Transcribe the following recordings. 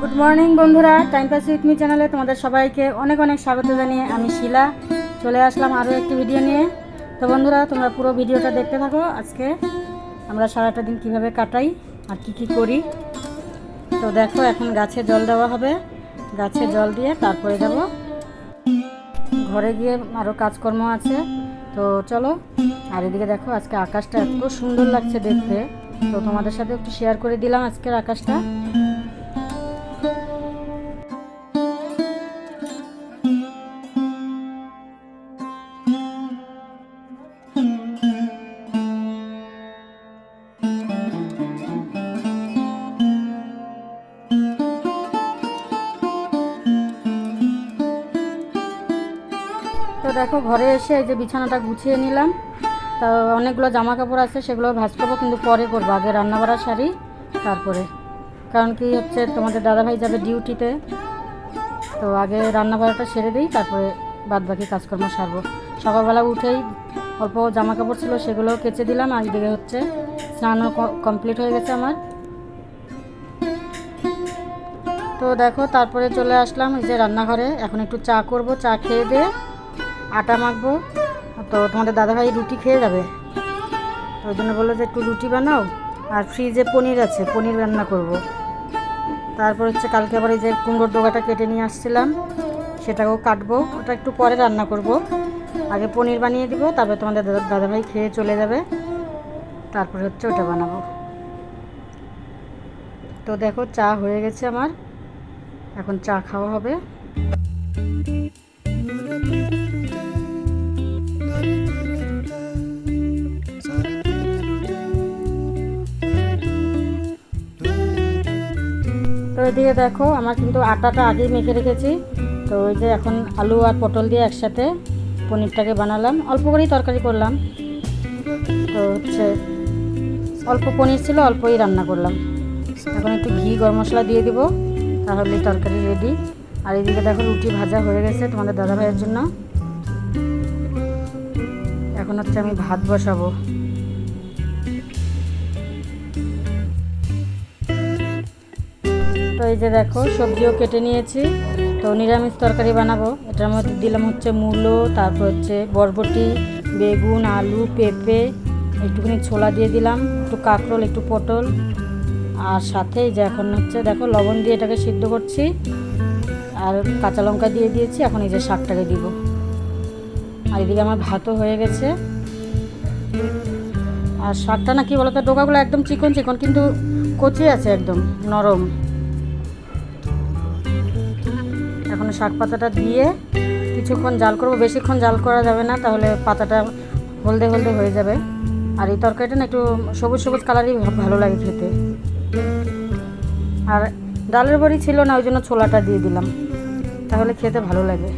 Good morning বন্ধুরা। Time pass with me চ্যানেলে তোমাদের সবাইকে অনেক অনেক স্বাগত জানিয়ে আমি শিলা। চলে আসলাম আরও একটি ভিডিও নিয়ে। তো বন্ধুরা, তোমরা পুরো ভিডিওটা দেখতে থাকো। আজকে আমরা সারাটা দিন কীভাবে কাটাই আর কি কি করি। তো দেখো, এখন গাছে জল দেওয়া হবে। গাছে জল দিয়ে তারপরে যাব। ঘরে গিয়ে আরও কাজকর্ম আছে। তো চলো, আর এদিকে দেখো, আজকে আকাশটা এত সুন্দর লাগছে দেখতে। তো তোমাদের সাথে একটু শেয়ার করে দিলাম আজকের আকাশটা। দেখো, ঘরে এসে এই যে বিছানাটা গুছিয়ে নিলাম। তা অনেকগুলো জামা কাপড় আছে, সেগুলো ভাজ করব কিন্তু পরে করব, আগে রান্না বাড়া সারি তারপরে। কারণ কি হচ্ছে, তোমাদের দাদাভাই যাবে ডিউটিতে, তো আগে রান্না বাড়াটা সেরে দিই, তারপরে বাদ বাকি কাজকর্ম সারবো। সকালবেলা উঠেই অল্প জামা কাপড় ছিল, সেগুলো কেচে দিলাম, আর দিকে হচ্ছে স্নানও কমপ্লিট হয়ে গেছে আমার। তো দেখো, তারপরে চলে আসলাম এই যে রান্নাঘরে, এখন একটু চা করব, চা খেয়ে দিয়ে আটা মাখবো। তো তোমাদের দাদাভাই রুটি খেয়ে যাবে। ওই জন্য বলল যে একটু রুটি বানাও, আর ফ্রিজে পনির আছে, পনির রান্না করব। তারপর হচ্ছে কালকে আবার এই যে কুমড়োর ডোগাটা কেটে নিয়ে আসছিলাম, সেটাকেও কাটবো। ওটা একটু পরে রান্না করব। আগে পনির বানিয়ে দিব, তারপরে তোমাদের দাদা, দাদাভাই খেয়ে চলে যাবে। তারপরে হচ্ছে ওটা বানাবো। তো দেখো, চা হয়ে গেছে আমার। এখন চা খাওয়া হবে। তো এদিকে দেখো, আমার কিন্তু আটাটা আগেই মেখে রেখেছি। তো ওই যে এখন আলু আর পটল দিয়ে একসাথে পনিরটাকে বানালাম। অল্প করেই তরকারি করলাম। তো হচ্ছে অল্প পনির ছিল, অল্পই রান্না করলাম। এখন একটু ঘি, গরম মশলা দিয়ে দিব, তাহলে তরকারি রেডি আর এদিকে দেখো রুটি ভাজা হয়ে গেছে তোমাদের দাদা ভাইয়ের জন্য। এখন হচ্ছে আমি ভাত বসাবো। তো এই যে দেখো, সবজিও কেটে নিয়েছি। তো নিরামিষ তরকারি বানাবো। এটার মধ্যে দিলাম হচ্ছে মূলো, তারপর হচ্ছে বরবটি, বেগুন, আলু, পেঁপে, একটুখানি ছোলা দিয়ে দিলাম, একটু কাঁকরোল, একটু পটল, আর সাথে যে এখন হচ্ছে দেখো, লবণ দিয়ে এটাকে সিদ্ধ করছি, আর কাঁচা লঙ্কা দিয়ে দিয়েছি, এখন এই যে শাকটাকে দিব। আর এদিকে আমার ভাতও হয়ে গেছে। আর শাকটা না কি বলতো, ডোকাগুলো একদম চিকন চিকন কিন্তু কচি আছে একদম, নরম। এখন শাক পাতাটা দিয়ে কিছুক্ষণ জাল করব। বেশিক্ষণ জাল করা যাবে না, তাহলে পাতাটা হলদে হলদে হয়ে যাবে। আর এই তরকারিটা না একটু সবুজ সবুজ কালারই ভালো লাগে খেতে। আর ডালের বড়ি ছিল না, ওই জন্য ছোলাটা দিয়ে দিলাম। তাহলে খেতে ভালো লাগে।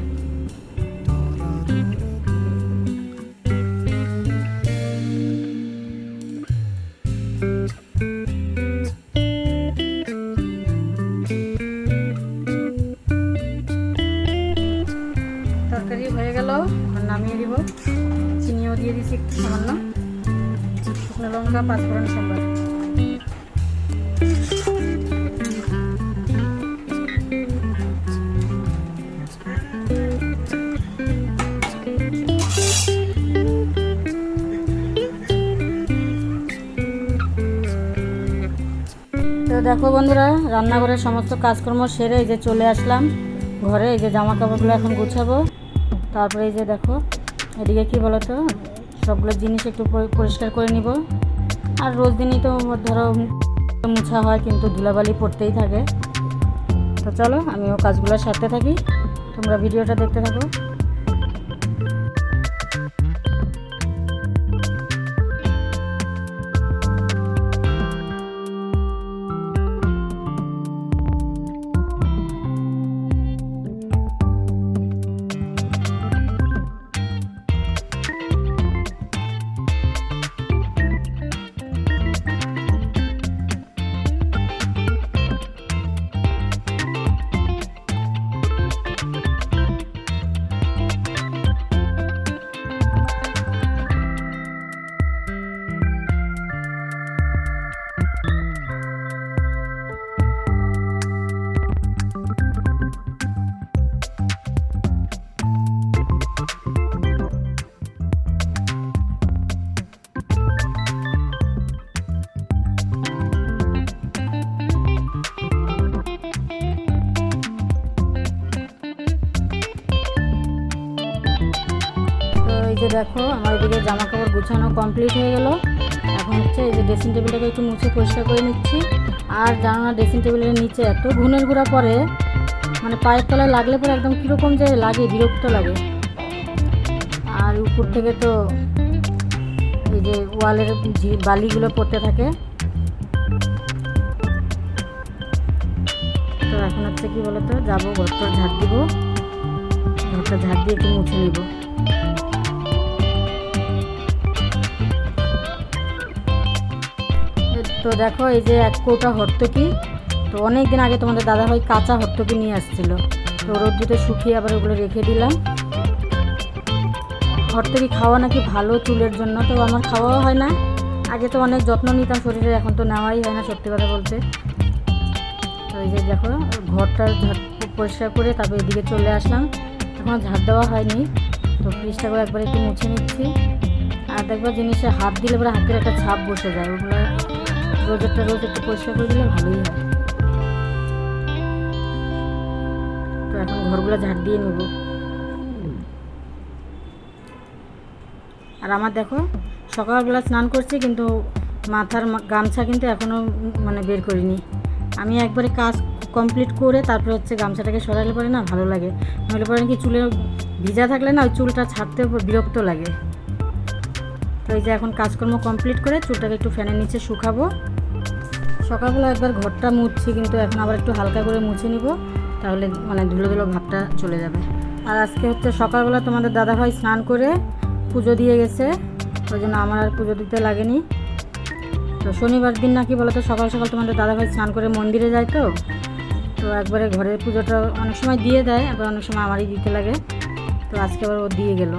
পাঁচফোড়ন তো দেখো বন্ধুরা, রান্নাঘরের সমস্ত কাজকর্ম সেরে এই যে চলে আসলাম। ঘরে এই যে জামা কাপড়গুলো এখন গুছাবো। তারপরে এই যে দেখো, এদিকে কি বলতো, সবগুলো জিনিস একটু পরিষ্কার করে নিব। আর রোজ দিনই তো ধরো মুছা হয়, কিন্তু ধুলাবালি পড়তেই থাকে। তো চলো, আমিও কাজগুলোর সাথে থাকি। তোমরা ভিডিওটা দেখতে থাকো। যে দেখো, আমার এদিকে জামা কাপড় গুছানো কমপ্লিট হয়ে গেল। এখন হচ্ছে এই যে ড্রেসিং টেবিলটাকে একটু মুছে পরিষ্কার করে নিচ্ছি। আর জানো না ড্রেসিং টেবিলের নিচে এত ঘুনের ঘোরা পরে মানে পায়ের তলায় লাগলে পরে একদম কীরকম যে লাগে, বিরক্ত লাগে। আর উপর থেকে তো এই যে ওয়ালের বালিগুলো পড়তে থাকে। তো এখন হচ্ছে কি বলতো, যাব ঘরটা ঝাড় দিব। ঘরটা ঝাড় দিয়ে একটু মুছে নেব। তো দেখো, এই যে এক কৌটা হর্তকি তো অনেক দিন আগে তোমাদের দাদাভাই কাঁচা হর্তকি নিয়ে আসছিল। তো রোদ্দুতে শুকিয়ে আবার ওগুলো রেখে দিলাম। হর্তকি খাওয়া নাকি ভালো চুলের জন্য, তো আমার খাওয়াও হয় না। আগে তো অনেক যত্ন নিতাম, শরীরে এখন তো নেওয়াই হয় না, সত্যি কথা বলতে। তো এই যে দেখো, ঘরটা পরিষ্কার করে তারপর এদিকে চলে আসলাম। এখনও ঝাড় দেওয়া হয়নি। তো ফ্রিজটা করে একবার একটু মুছে নিচ্ছি। আর দেখব জিনিসে হাত দিলে পরে হাতের একটা ছাপ বসে যায়, ওগুলো রোজ একটা রোজ একটু পরিষ্কার করে দিলে ভালোই হয়। তো এখন ঘরগুলো ঝাড় দিয়ে নেব। আর আমার দেখো, সকালবেলা স্নান করছি কিন্তু মাথার গামছা কিন্তু এখনও মানে বের করিনি। আমি একবারে কাজ কমপ্লিট করে তারপরে হচ্ছে গামছাটাকে সরালে পরে না ভালো লাগে। নইলে পরে নাকি চুলে ভিজা থাকলে না ওই চুলটা ছাড়তে বিরক্ত লাগে। তো এই যে এখন কাজকর্ম কমপ্লিট করে চুলটাকে একটু ফ্যানের নিচে শুকাবো। সকালবেলা একবার ঘরটা মুছছি, কিন্তু এখন আবার একটু হালকা করে মুছে নিব, তাহলে মানে ধুলো ধুলো ভাবটা চলে যাবে। আর আজকে হচ্ছে সকালবেলা তোমাদের দাদাভাই স্নান করে পুজো দিয়ে গেছে, ওই জন্য আমার আর পুজো দিতে লাগেনি। তো শনিবার দিন নাকি বলতো সকাল সকাল তোমাদের দাদাভাই স্নান করে মন্দিরে যায় তো তো একবারে ঘরের পুজোটা অনেক সময় দিয়ে দেয়, আবার অনেক সময় আমারই দিতে লাগে। তো আজকে আবার ও দিয়ে গেল।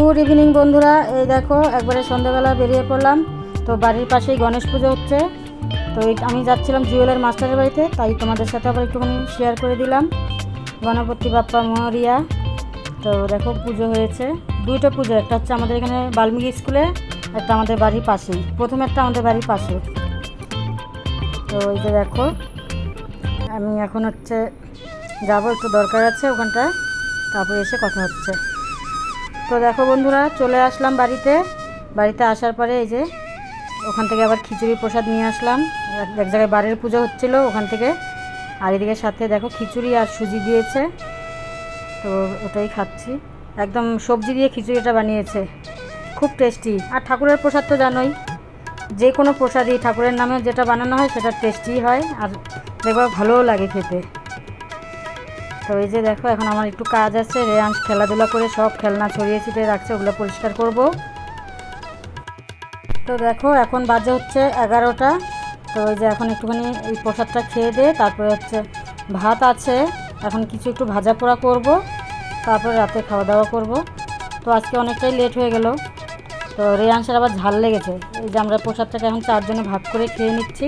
গুড ইভিনিং বন্ধুরা। এই দেখো, একবারে সন্ধ্যাবেলা বেরিয়ে পড়লাম। তো বাড়ির পাশেই গণেশ পুজো হচ্ছে। তো আমি যাচ্ছিলাম জুয়েলের মাস্টারের বাড়িতে, তাই তোমাদের সাথে আবার একটুখানি শেয়ার করে দিলাম। গণপতি বাপ্পা মহরিয়া। তো দেখো, পুজো হয়েছে। দুইটা পুজো, একটা হচ্ছে আমাদের এখানে বাল্মীকি স্কুলে, একটা আমাদের বাড়ির পাশেই। প্রথম একটা আমাদের বাড়ির পাশে। তো এই যে দেখো, আমি এখন হচ্ছে যাব, একটু দরকার আছে ওখানটায়। তারপরে এসে কথা হচ্ছে। তো দেখো বন্ধুরা, চলে আসলাম বাড়িতে। বাড়িতে আসার পরে এই যে ওখান থেকে আবার খিচুড়ি প্রসাদ নিয়ে আসলাম। এক- জায়গায় বাড়ির পুজো হচ্ছিল ওখান থেকে। আর এদিকে সাথে দেখো খিচুড়ি আর সুজি দিয়েছে। তো ওটাই খাচ্ছি। একদম সবজি দিয়ে খিচুড়িটা বানিয়েছে। খুব টেস্টি। আর ঠাকুরের প্রসাদ তো জানোই, যে কোনো প্রসাদই ঠাকুরের নামে যেটা বানানো হয় সেটা টেস্টি হয়। আর দেখবা ভালোও লাগে খেতে। এই যে দেখো, এখন আমার একটু কাজ আছে। রেয়াংশ খেলাধুলা করে সব খেলনা ছড়িয়ে ছিটিয়ে রাখছে, ওগুলো পরিষ্কার করব। তো দেখো, এখন বাজে হচ্ছে এগারোটা। তো ওই যে এখন একটুখানি এই প্রসাদটা খেয়ে দে, তারপরে হচ্ছে ভাত আছে। এখন কিছু একটু ভাজা পোড়া করব, তারপরে রাতে খাওয়া দাওয়া করব। তো আজকে অনেকটাই লেট হয়ে গেল। তো রেয়াংশের আবার ঝাল লেগেছে। এই যে আমরা প্রসাদটাকে এখন চারজনে ভাগ করে খেয়ে নিচ্ছি।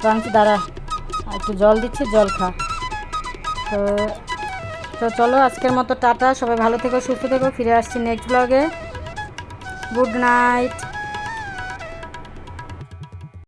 তো আমি দাঁড়া, একটু জল দিচ্ছি, জল খা। তো তো চলো আজকের মতো টাটা, সবাই ভালো থেকো, সুস্থ থেকো, ফিরে আসছি নেক্সট ব্লগে গুড নাইট